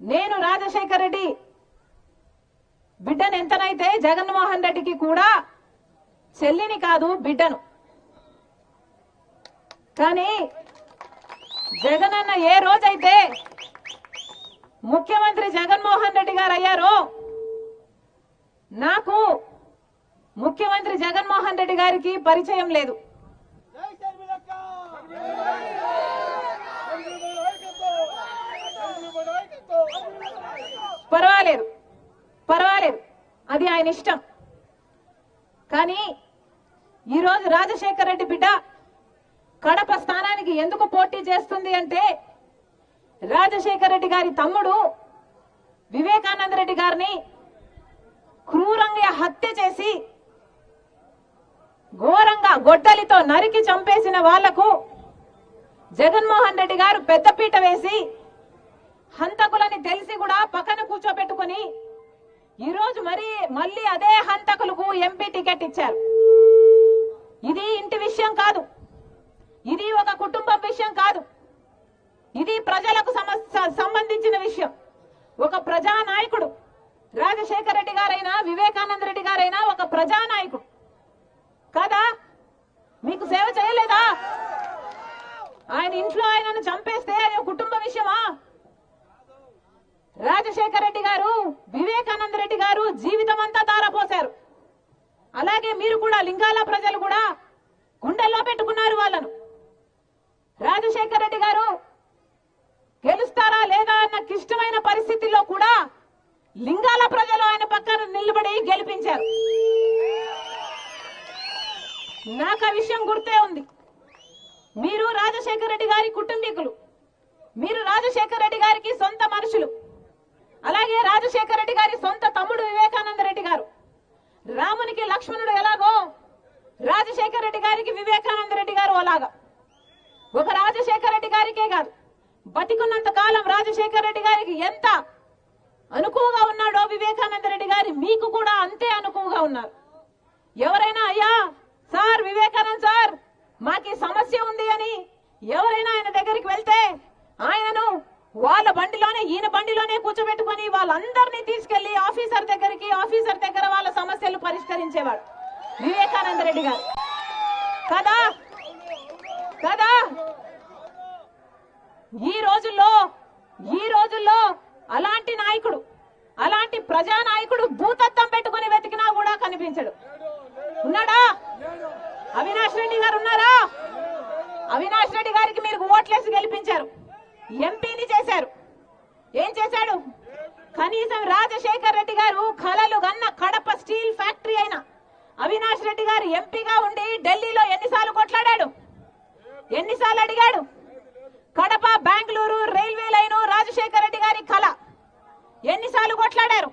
నేను రాజశేఖర్ రెడ్డి. బిడ్డను ఎంతనైతే జగన్మోహన్ రెడ్డికి కూడా చెల్లిని కాదు బిడ్డను. కానీ జగన్ అన్న ఏ రోజైతే ముఖ్యమంత్రి జగన్మోహన్ రెడ్డి గారు అయ్యారో నాకు ముఖ్యమంత్రి జగన్మోహన్ రెడ్డి గారికి పరిచయం లేదు. పర్వాలేదు. పర్వాలేదు. అది ఆయన ఇష్టం. కానీ ఈరోజు రాజశేఖర రెడ్డి బిడ్డ కడప స్థానానికి ఎందుకు పోటీ చేస్తుంది అంటే రాజశేఖర రెడ్డి గారి తమ్ముడు వివేకానంద రెడ్డి గారిని క్రూరంగా హత్య చేసి ఘోరంగా గొడ్డలితో నరికి చంపేసిన వాళ్ళకు జగన్మోహన్ రెడ్డి గారు పెద్దపీట వేసి హంతకులని తెలిసి కూడా పక్కన కూర్చోబెట్టుకుని ఈరోజు మరి మళ్ళీ అదే హంతకులకు ఎంపీ టికెట్ ఇచ్చారు. ఇది ఇంటి విషయం కాదు. ఇది ఒక కుటుంబం విషయం కాదు. ఇది ప్రజలకు సంబంధించిన విషయం. ఒక ప్రజానాయకుడు రాజశేఖర రెడ్డి గారైనా వివేకానంద రెడ్డి గారైనా ఒక ప్రజానాయకుడు. కదా? మీకు సేవ చేయలేదా? ఆయన ఇంట్లో ఆయనను చంపేస్తే అది ఒక కుటుంబ విషయమా? రాజశేఖర రెడ్డి గారు వివేకానంద రెడ్డి గారు జీవితం అంతా తారపోశారు. అలాగే మీరు కూడా లింగాల ప్రజలు కూడా గుండెల్లో పెట్టుకున్నారు వాళ్ళను. రాజశేఖర రెడ్డి గారు గెలుస్తారా లేదా అన్న క్లిష్టమైన పరిస్థితిలో కూడా లింగాల ప్రజలు ఆయన పక్కన నిలబడి గెలిపించారు. నాకు ఆ విషయం గుర్తే ఉంది. మీరు రాజశేఖర రెడ్డి గారి కుటుంబీకులు. మీరు రాజశేఖర రెడ్డి గారికి సొంత మనుషులు అలాగే రాజశేఖర రెడ్డి గారి సొంత తమ్ముడు వివేకానంద రెడ్డి గారు రామునికి లక్ష్మణుడు ఎలాగో రాజశేఖర రెడ్డి గారికి వివేకానంద రెడ్డి గారు అలాగా. ఒక రాజశేఖర రెడ్డి గారికే కాదు బతికున్నంత కాలం రాజశేఖర రెడ్డి గారికి ఎంత అనుకువగా ఉన్నాడో వివేకానంద రెడ్డి గారి మీకు కూడా అంతే అనుకువగా ఉన్నారు. ఎవరైనా అయ్యా సార్ వివేకానంద్ సార్ మాకు ఈ సమస్య ఉంది అని ఎవరైనా ఆయన దగ్గరికి వెళ్తే బండిలోనే కూర్చోబెట్టుకుని కూర్చోబెట్టుకొని వాళ్ళందరినీ తీసుకెళ్ళి ఆఫీసర్ దగ్గరికి ఆఫీసర్ దగ్గర వాళ్ళ సమస్యలు పరిష్కరించేవాడు వివేకానంద రెడ్డి గారు. కదా? కదా? ఈ రోజుల్లో ఈ రోజుల్లో అలాంటి నాయకుడు అలాంటి ప్రజా నాయకుడు భూతత్వం పెట్టుకుని వెతికినా కూడా కనిపించడు. ఉన్నాడా? అవినాష్ రెడ్డి గారు ఉన్నారా? అవినాష్ రెడ్డి గారికి మీరు ఓట్లేసి గెలిపించారు. ఎంపీని చేశారు. ఏం చేశాడు? కనీసం రాజశేఖర్ రెడ్డి గారు కలలు గన్న కడప స్టీల్ ఫ్యాక్టరీ అయిన అవినాష్ రెడ్డి గారు ఎంపీగా ఉండి ఢిల్లీలో ఎన్నిసార్లు కొట్లాడాడు? ఎన్నిసార్లు అడిగాడు? కడప బెంగళూరు రైల్వే లైను రాజశేఖర్ రెడ్డి గారి కళ ఎన్నిసార్లు కొట్లాడారు?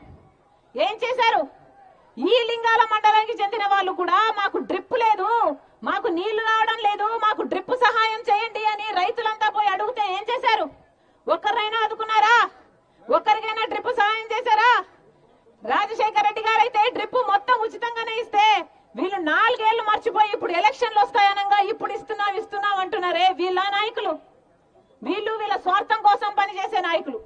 ఏం చేశారు? ఈ లింగాల మండలానికి చెందిన వాళ్ళు కూడా మాకు డ్రిప్ ఇస్తున్నాం ఇస్తున్నాం అంటున్నారే వీళ్ళ నాయకులు. వీళ్ళు వీళ్ళ స్వార్థం కోసం పనిచేసే నాయకులు.